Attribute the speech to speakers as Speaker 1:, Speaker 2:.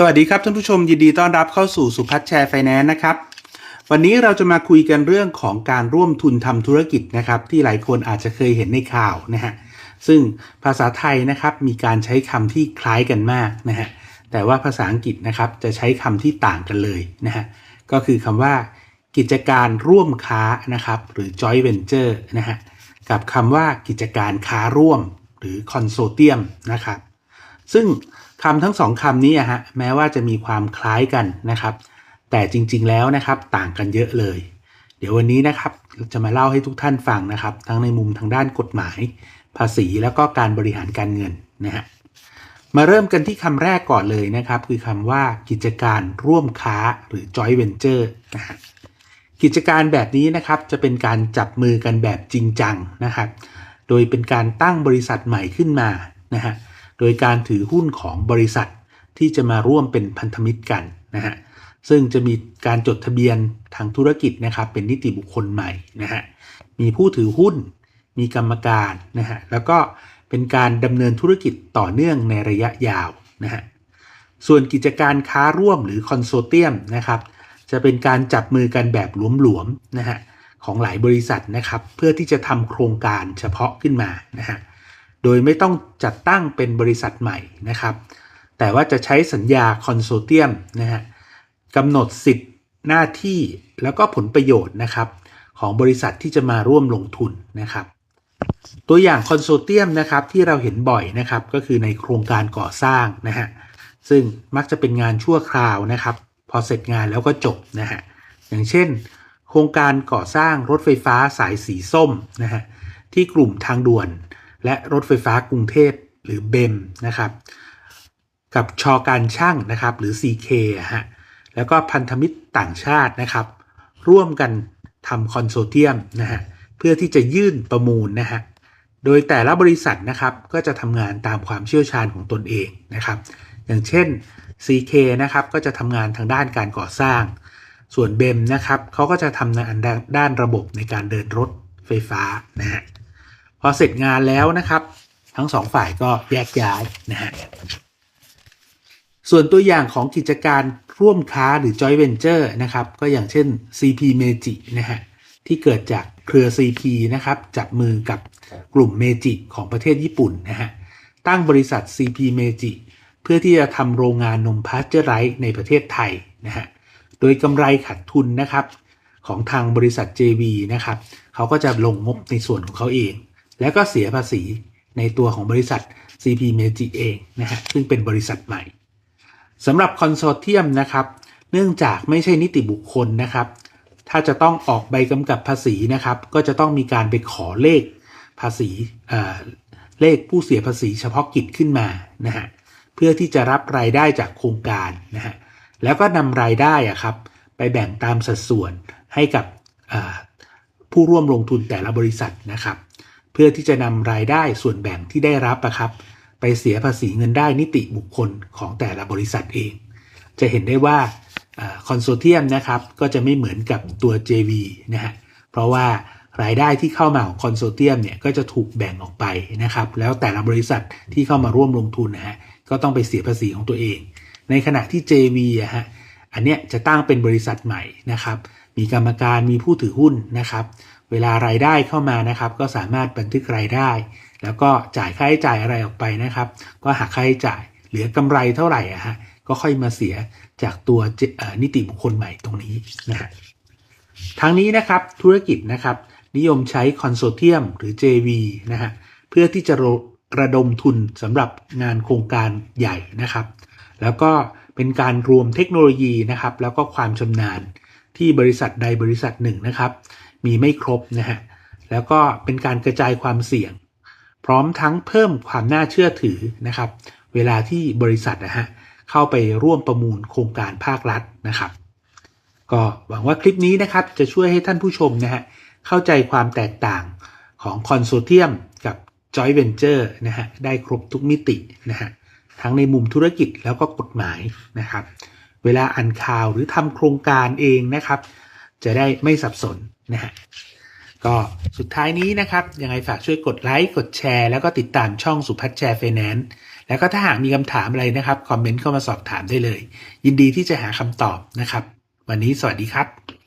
Speaker 1: สวัสดีครับท่านผู้ชมยินดีต้อนรับเข้าสู่สุพัฒน์แชร์ไฟแนนซ์นะครับ วันนี้เราจะมาคุยกันเรื่องของการร่วมทุนทำธุรกิจนะครับ ที่หลายคนอาจจะเคยเห็นในข่าวนะฮะซึ่งภาษาไทยนะครับมีการใช้คำที่คล้ายกันมากนะฮะแต่ว่าภาษาอังกฤษนะครับจะใช้คำที่ต่างกันเลยนะฮะก็คือคำว่า กิจการร่วมค้านะครับหรือ joint venture นะฮะกับคำว่ากิจการค้าร่วมหรือ consortium นะครับซึ่ง คำทั้งสองคำนี้อะฮะแม้ว่าจะมีความคล้ายกันนะครับ แต่จริงๆแล้วนะครับต่างกันเยอะเลย เดี๋ยววันนี้นะครับจะมาเล่าให้ทุกท่านฟังนะครับ ทั้งในมุมทางด้านกฎหมาย ภาษีแล้วก็การบริหารการเงินนะฮะมาเริ่มกันที่คำแรกก่อนเลยนะครับ คือคำว่ากิจการร่วมค้าหรือ joint venture นะฮะกิจการแบบนี้นะครับจะเป็นการจับมือกันแบบจริงจังนะครับ โดยเป็นการตั้งบริษัทใหม่ขึ้นมานะฮะ โดยการถือหุ้นของบริษัทที่จะมาร่วมเป็นพันธมิตรกันนะฮะซึ่งจะมีการจดทะเบียนทางธุรกิจนะครับเป็นนิติบุคคลใหม่นะฮะมีผู้ถือหุ้น มีกรรมการนะฮะแล้วก็เป็นการดำเนินธุรกิจต่อเนื่องในระยะยาวนะฮะส่วนกิจการค้าร่วมหรือคอนโซเทียมนะครับจะเป็นการจับมือกันแบบหลวมๆนะฮะของหลายบริษัทนะครับเพื่อที่จะทำโครงการเฉพาะขึ้นมานะฮะ โดยไม่ต้องจัดตั้งเป็นบริษัทใหม่นะครับ แต่ว่าจะใช้สัญญาคอนโซเทียมนะฮะกำหนดสิทธิ์หน้าที่แล้วก็ผลประโยชน์นะครับของบริษัทที่จะมาร่วมลงทุนนะครับ ตัวอย่างคอนโซเทียมนะครับที่เราเห็นบ่อยนะครับก็คือในโครงการก่อสร้างนะฮะซึ่งมักจะเป็นงานชั่วคราวนะครับ พอเสร็จงานแล้วก็จบนะฮะอย่างเช่น โครงการก่อสร้างรถไฟฟ้าสายสีส้มนะฮะที่กลุ่มทางด่วน และรถไฟฟ้ากรุงเทพหรือเบมนะครับ กับชอการช่างนะครับ หรือ CK อะฮะแล้วก็พันธมิตรต่างชาตินะครับ ร่วมกันทำคอนโซเทียมนะฮะเพื่อที่จะยื่นประมูลนะฮะโดยแต่ละบริษัทนะครับก็จะทำงานตามความเชี่ยวชาญของตนเองนะครับ อย่างเช่น CK นะครับก็จะทำงานทางด้านการก่อสร้าง ส่วนเบมนะครับเขาก็จะทำงานด้านระบบในการเดินรถไฟฟ้านะฮะ พอเสร็จงานแล้วนะครับ ทั้งสองฝ่ายก็แยกย้ายนะฮะส่วนตัวอย่างของกิจการร่วมค้าหรือ joint venture นะครับ ก็อย่างเช่น CP Meiji นะฮะที่เกิดจากเครือ CP นะครับ จับมือกับกลุ่ม Meiji ของประเทศญี่ปุ่นนะฮะตั้งบริษัท CP Meiji เพื่อที่จะทำโรงงานนมพาสเจอร์ไรส์ในประเทศไทยนะฮะโดยกำไรขาดทุนนะครับ ของทางบริษัท JV นะครับ เขาก็จะลงงบในส่วนของเขาเอง แล้วก็เสียภาษีในตัวของบริษัท CP Meiji เองนะฮะซึ่งเป็นบริษัทใหม่สำหรับคอนโซเทียมนะครับ เนื่องจากไม่ใช่นิติบุคคลนะครับ ถ้าจะต้องออกใบกำกับภาษีนะครับ ก็จะต้องมีการไปขอเลขภาษีเลขผู้เสียภาษีเฉพาะกิจขึ้นมานะฮะเพื่อที่จะรับรายได้จากโครงการนะฮะแล้วก็นำรายได้อะครับ ไปแบ่งตามสัดส่วนให้กับผู้ร่วมลงทุนแต่ละบริษัทนะครับ พื่อที่จะนำรายได้ส่วนแบ่งที่ได้รับอะครับ ไปเสียภาษีเงินได้นิติบุคคลของแต่ละบริษัทเอง จะเห็นได้ว่าคอนโซเทียมนะครับก็จะไม่เหมือนกับตัว JV นะฮะเพราะว่ารายได้ที่เข้ามาของคอนโซเทียมเนี่ยก็จะถูกแบ่งออกไปนะครับ แล้วแต่ละบริษัทที่เข้ามาร่วมลงทุนนะฮะก็ต้องไปเสียภาษีของตัวเอง ในขณะที่ JV อะฮะอันเนี้ยจะตั้งเป็นบริษัทใหม่นะครับ มีกรรมการมีผู้ถือหุ้นนะครับ เวลารายได้เข้ามานะครับ ก็สามารถบันทึกรายได้ แล้วก็จ่ายค่าใช้จ่ายอะไรออกไปนะครับ ก็หักค่าใช้จ่ายเหลือกำไรเท่าไหร่อะฮะก็ค่อยมาเสียจากตัวนิติบุคคลใหม่ตรงนี้นะฮะทั้งนี้นะครับธุรกิจนะครับ นิยมใช้คอนโซเทียมหรือ JV นะฮะเพื่อที่จะระดมทุนสำหรับงานโครงการใหญ่นะครับ แล้วก็เป็นการรวมเทคโนโลยีนะครับ แล้วก็ความชำนาญที่บริษัทใดบริษัทหนึ่งนะครับ มีไม่ครบนะฮะแล้วก็เป็นการกระจายความเสี่ยง พร้อมทั้งเพิ่มความน่าเชื่อถือนะครับ เวลาที่บริษัทนะฮะเข้าไปร่วมประมูลโครงการภาครัฐนะครับ ก็หวังว่าคลิปนี้นะครับจะช่วยให้ท่านผู้ชมนะฮะเข้าใจความแตกต่างของคอนโซเทียมกับ Joint Venture นะฮะได้ครบทุกมิตินะฮะทั้งในมุมธุรกิจแล้วก็กฎหมายนะครับ เวลาอ่านข่าวหรือทำโครงการเองนะครับ จะได้ไม่สับสน นะฮะก็สุดท้ายนี้นะครับ ยังไงฝากช่วยกดไลค์กดแชร์ แล้วก็ติดตามช่องสุพัฒแชร์ไฟแนนซ์แล้วก็ถ้าหากมีคำถามอะไรนะครับ คอมเมนต์เข้ามาสอบถามได้เลย ยินดีที่จะหาคำตอบนะครับ วันนี้สวัสดีครับ